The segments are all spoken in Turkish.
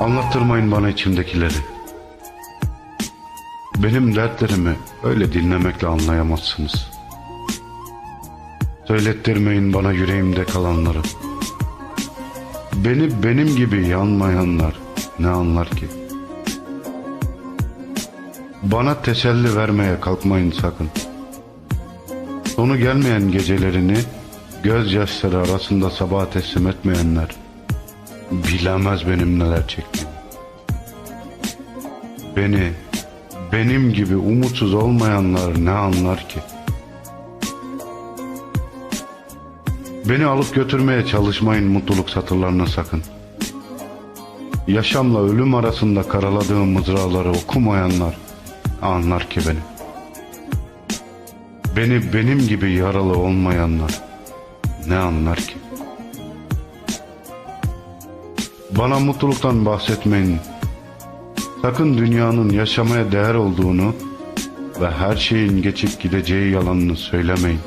Anlattırmayın bana içimdekileri. Benim dertlerimi öyle dinlemekle anlayamazsınız. Söylettirmeyin bana yüreğimde kalanları. Beni benim gibi yanmayanlar ne anlar ki? Bana teselli vermeye kalkmayın sakın. Sonu gelmeyen gecelerini gözyaşları arasında sabaha teslim etmeyenler bilemez benim neler çektiğimi. Beni benim gibi umutsuz olmayanlar ne anlar ki? Beni alıp götürmeye çalışmayın mutluluk satırlarına sakın. Yaşamla ölüm arasında karaladığım mızraları okumayanlar anlar ki beni. Beni benim gibi yaralı olmayanlar ne anlar ki? Bana mutluluktan bahsetmeyin. Sakın dünyanın yaşamaya değer olduğunu ve her şeyin geçip gideceği yalanını söylemeyin.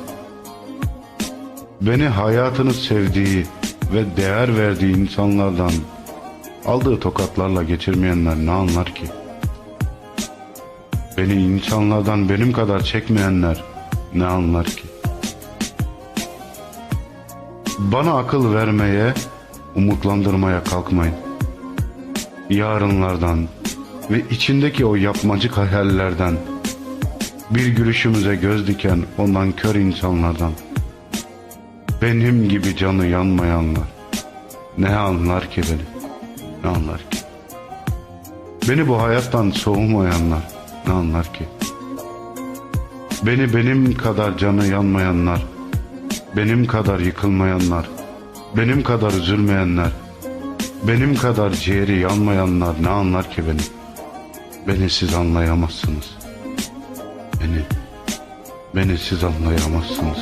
Beni hayatını sevdiği ve değer verdiği insanlardan aldığı tokatlarla geçirmeyenler ne anlar ki? Beni insanlardan benim kadar çekmeyenler ne anlar ki? Bana akıl vermeye, umutlandırmaya kalkmayın. Yarınlardan ve içindeki o yapmacık hayallerden, bir gülüşümüze göz diken ondan kör insanlardan, benim gibi canı yanmayanlar, ne anlar ki beni, ne anlar ki? Beni bu hayattan soğumayanlar, ne anlar ki? Beni benim kadar canı yanmayanlar, benim kadar yıkılmayanlar, benim kadar üzülmeyenler, benim kadar ciğeri yanmayanlar ne anlar ki beni? Beni siz anlayamazsınız. Beni, beni siz anlayamazsınız.